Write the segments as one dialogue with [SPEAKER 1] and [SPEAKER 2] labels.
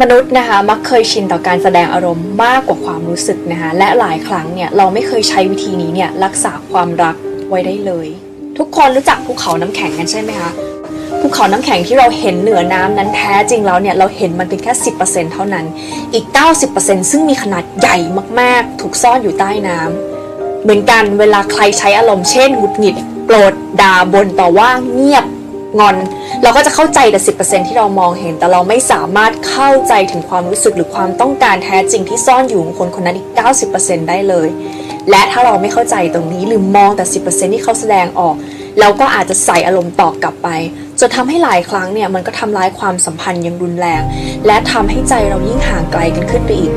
[SPEAKER 1] มนุษย์นะคะมักเคยชินต่อการแสดงอารมณ์มากกว่าความรู้สึกนะคะและหลายครั้งเนี่ยเราไม่เคยใช้วิธีนี้เนี่ยรักษาความรักไว้ได้เลย ทุกคนรู้จักภูเขาน้ำแข็งกันใช่ไหมคะภูเขาน้ำแข็งที่เราเห็นเหนือน้ำนั้นแท้จริงแล้วเนี่ยเราเห็นมันเป็นแค่ 10%เท่านั้น อีก 90%ซึ่งมีขนาดใหญ่มากๆ ถูกซ่อนอยู่ใต้น้ำเหมือนกันเวลาใครใช้อารมณ์เช่นหงุดหงิดโกรธด่าบนต่อว่าเงียบงอน เราก็จะเข้าใจแต่10%ที่เรามองเห็น แต่เราไม่สามารถเข้าใจถึงความรู้สึกหรือความต้องการแท้จริงที่ซ่อนอยู่ของคนคนนั้นอีก 90%ได้เลย และถ้าเราไม่เข้าใจตรงนี้หรือมองแต่ 10%ที่เขาแสดงออก เราก็อาจจะใส่อารมณ์ตอบกลับไป จนทำให้หลายครั้งเนี่ยมันก็ทำร้ายความสัมพันธ์อย่างรุนแรง และทำให้ใจเรายิ่งห่างไกลกันขึ้นไปอีก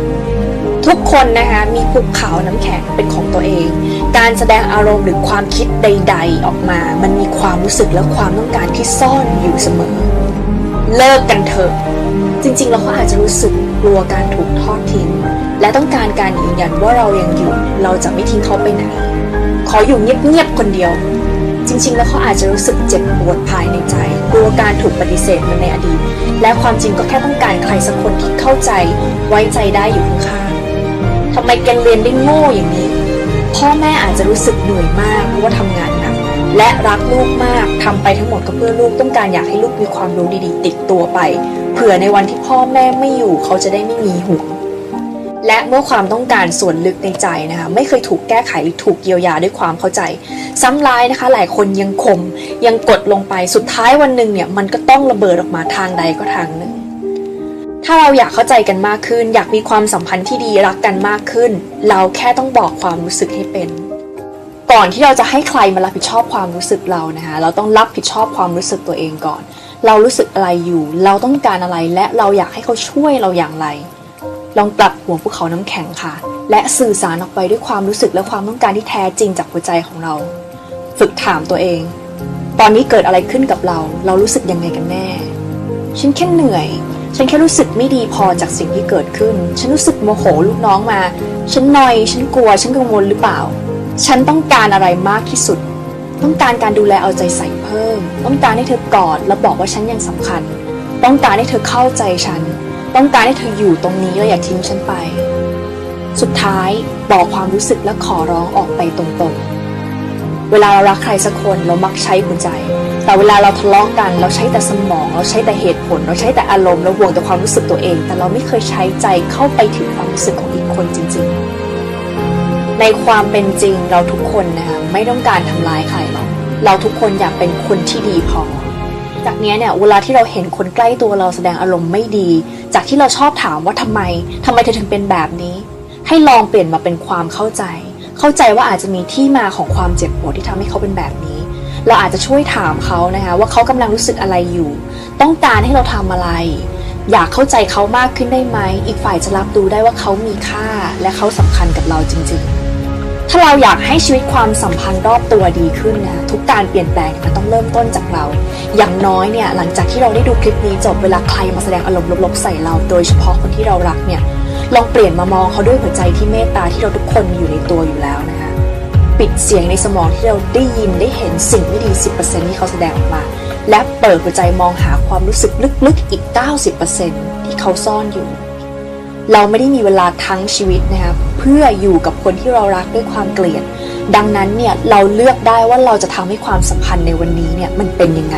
[SPEAKER 1] ทุกคนนะคะมีภูเขาน้ำแข็งเป็นของตัวเอง การแสดงอารมณ์หรือความคิดใด ๆ ออกมา มันมีความรู้สึกและความต้องการที่ซ่อนอยู่เสมอ เลิกกันเถอะ จริงๆ เราก็อาจจะรู้สึกกลัวการถูกทอดทิ้ง และต้องการการยืนยันว่าเรายังอยู่ เราจะไม่ทิ้งเขาไปไหน ขออยู่เงียบๆคนเดียว จริง ๆ แล้วเขาอาจจะรู้สึกเจ็บปวดภายในใจ กลัวการถูกปฏิเสธมาในอดีต และความจริงก็แค่ต้องการใครสักคนที่เข้าใจ ไว้ใจได้อยู่ข้าง ทำไมแกเรียนได้โง่อย่างนี้ พ่อแม่อาจจะรู้สึกเหนื่อยมากเพราะว่าทำงานหนักและรักลูกมากทำไปทั้งหมดก็เพื่อลูกต้องการอยากให้ลูกมีความรู้ดีๆ ติดตัวไป เผื่อในวันที่พ่อแม่ไม่อยู่เขาจะได้ไม่มีห่วงและเมื่อความต้องการส่วนลึกในใจนะคะไม่เคยถูกแก้ไขหรือถูกเยียวยาด้วยความเข้าใจ ซ้ำร้ายนะคะ หลายคนยังคมยังกดลงไปสุดท้ายวันหนึ่งเนี่ยมันก็ต้องระเบิดออกมาทางใดก็ทางหนึ่ง ถ้าเราอยากเข้าใจกันมากขึ้น อยากมีความสัมพันธ์ที่ดีรักกันมากขึ้น เราแค่ต้องบอกความรู้สึกให้เป็น ก่อนที่เราจะให้ใครมารับผิดชอบความรู้สึกเรานะคะเราต้องรับผิดชอบความรู้สึกตัวเองก่อน เรารู้สึกอะไรอยู่ เราต้องการอะไรและเราอยากให้เขาช่วยเราอย่างไร ลองกลับหัวภูเขาน้ำแข็งค่ะ และสื่อสารออกไปด้วยความรู้สึกและความต้องการที่แท้จริงจากหัวใจของเรา ฝึกถามตัวเอง ตอนนี้เกิดอะไรขึ้นกับเรา เรารู้สึกยังไงกันแน่ฉันแค่เหนื่อย ฉันแค่รู้สึกไม่ดีพอจากสิ่งที่เกิดขึ้น ฉันรู้สึกโมโหลูกน้องมา ฉันนอย ฉันกลัว ฉันกังวลหรือเปล่า ฉันต้องการอะไรมากที่สุด ต้องการการดูแลเอาใจใส่เพิ่ม ต้องการให้เธอกอดและบอกว่าฉันยังสำคัญ ต้องการให้เธอเข้าใจฉัน ต้องการให้เธออยู่ตรงนี้และอย่าทิ้งฉันไป สุดท้ายบอกความรู้สึกและขอร้องออกไปตรงๆ เวลาเรารักใครสักคนเรามักใช้หัวใจ แต่เวลาเราทะเลาะกัน เราใช้แต่สมอง เราใช้แต่เหตุผล เราใช้แต่อารมณ์เราห่วงแต่ความรู้สึกตัวเอง แต่เราไม่เคยใช้ใจเข้าไปถึงความรู้สึกของอีกคนจริง ๆ ในความเป็นจริงเราทุกคนนะคะไม่ต้องการทำร้ายใครหรอกเราทุกคนอยากเป็นคนที่ดีพอจากนี้เนี่ยเวลาที่เราเห็นคนใกล้ตัวเราแสดงอารมณ์ไม่ดี จากที่เราชอบถามว่าทำไมทำไมเธอถึงเป็นแบบนี้ ให้ลองเปลี่ยนมาเป็นความเข้าใจ เข้าใจว่าอาจจะมีที่มาของความเจ็บปวดที่ทำให้เขาเป็นแบบนี้ เราอาจจะช่วยถามเขานะคะว่าเขากำลังรู้สึกอะไรอยู่ ต้องการให้เราทำอะไร อยากเข้าใจเขามากขึ้นได้ไหม อีกฝ่ายจะรับรู้ได้ว่าเขามีค่าและเขาสำคัญกับเราจริง ๆ ถ้าเราอยากให้ชีวิตความสัมพันธ์รอบตัวดีขึ้นนะทุกการเปลี่ยนแปลงมันต้องเริ่มต้นจากเรา อย่างน้อยเนี่ยหลังจากที่เราได้ดูคลิปนี้จบเวลาใครมาแสดงอารมณ์ลบๆใส่เรา โดยเฉพาะคนที่เรารักเนี่ย ลองเปลี่ยนมามองเขาด้วยหัวใจที่เมตตาที่เราทุกคนมีอยู่ในตัวอยู่แล้วนะคะ ปิดเสียงในสมองที่เราได้ยินได้เห็นสิ่งไม่ดี 10%ที่เขาแสดงออกมา และเปิดหัวใจมองหาความรู้สึกลึกๆอีก 90%ที่เขาซ่อนอยู่ เราไม่ได้มีเวลาทั้งชีวิตนะคะเพื่ออยู่กับคนที่เรารักด้วยความเกลียด ดังนั้นเนี่ยเราเลือกได้ว่าเราจะทำให้ความสัมพันธ์ในวันนี้เนี่ยมันเป็นยังไง